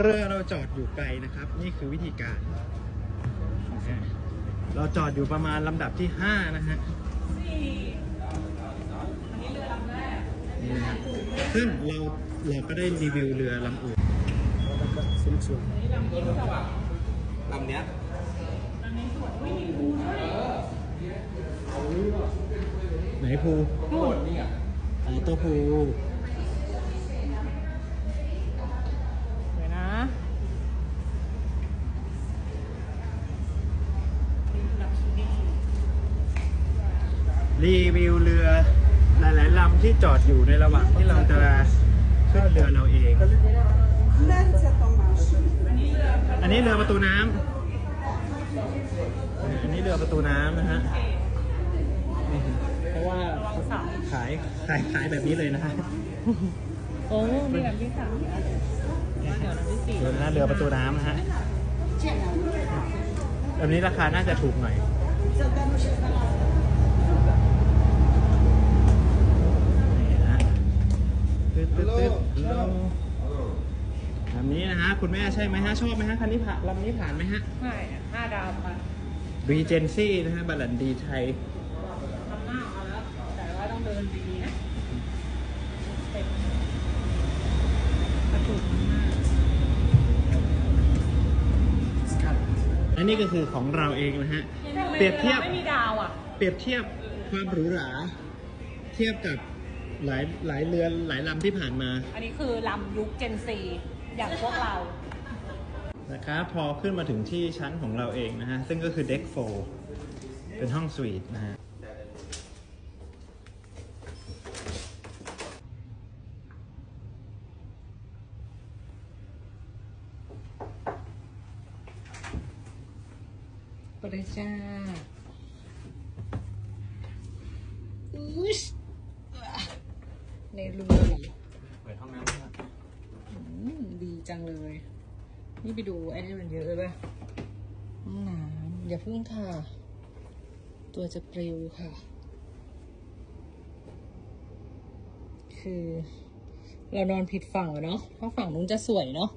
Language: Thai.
เรือเราจอดอยู่ไกลนะครับ นี่คือวิธีการ เราจอดอยู่ประมาณลำดับที่ 5 นะฮะนี่นะฮะซึ่งเราเราก็ได้รีวิวเรือลำอื่นลำเนี้ยไหนภูอ๋อตัวภู เดี๋ยวนะ รีวิวเรือหลายๆลำที่จอดอยู่ในระหว่างที่เราจะขึ้นเรือเราเอง อันนี้เรือประตูน้ำอันนี้เรือประตูน้ำนะฮะนี่ฮะเพราะว่าขายขายขายแบบนี้เลยนะฮะโอ้มีลำที่สามเดี๋ยวลำที่สี่เรือนะเรือประตูน้ำนะฮะแบบนี้ราคาน่าจะถูกหน่อยนี่ฮะตึ๊ดตึ๊ ดตึ๊ดลงลำนี้นะฮะคุณแม่ใช่ไหมฮะชอบไหมฮะคันนี้ผ่านลำนี้ผ่านไหมฮะใช่ห้าดาวมา Regency นะฮะบัลลันดีไทยทำหน้าเอาแล้ว แต่ว่าต้องเดินดีๆนะเต็มกระตุกมากและนี่ก็คือของเราเองนะฮะ เปรียบเทียบ ไม่มีดาวอะ เปรียบเทียบความหรูหรา เทียบกับ หลายหลายเรือนหลายลำที่ผ่านมาอันนี้คือลำยุคเจนซีอย่างพวกเรา นะครับพอขึ้นมาถึงที่ชั้นของเราเองนะฮะ ซึ่งก็คือ Deck 4เป็นห้องสวีทนะฮะ ปริจ้าอุ๊ย ในรูเปิดห้องน้ำดีจังเลย นี่ไปดูไอ้นี่มันเยอะเลยป่ะห้องน้ำอย่าพึ่งค่ะ ตัวจะปลิวค่ะ คือ เรานอนผิดฝั่งอะเนาะถ้าฝั่งนู้นจะสวยเนาะ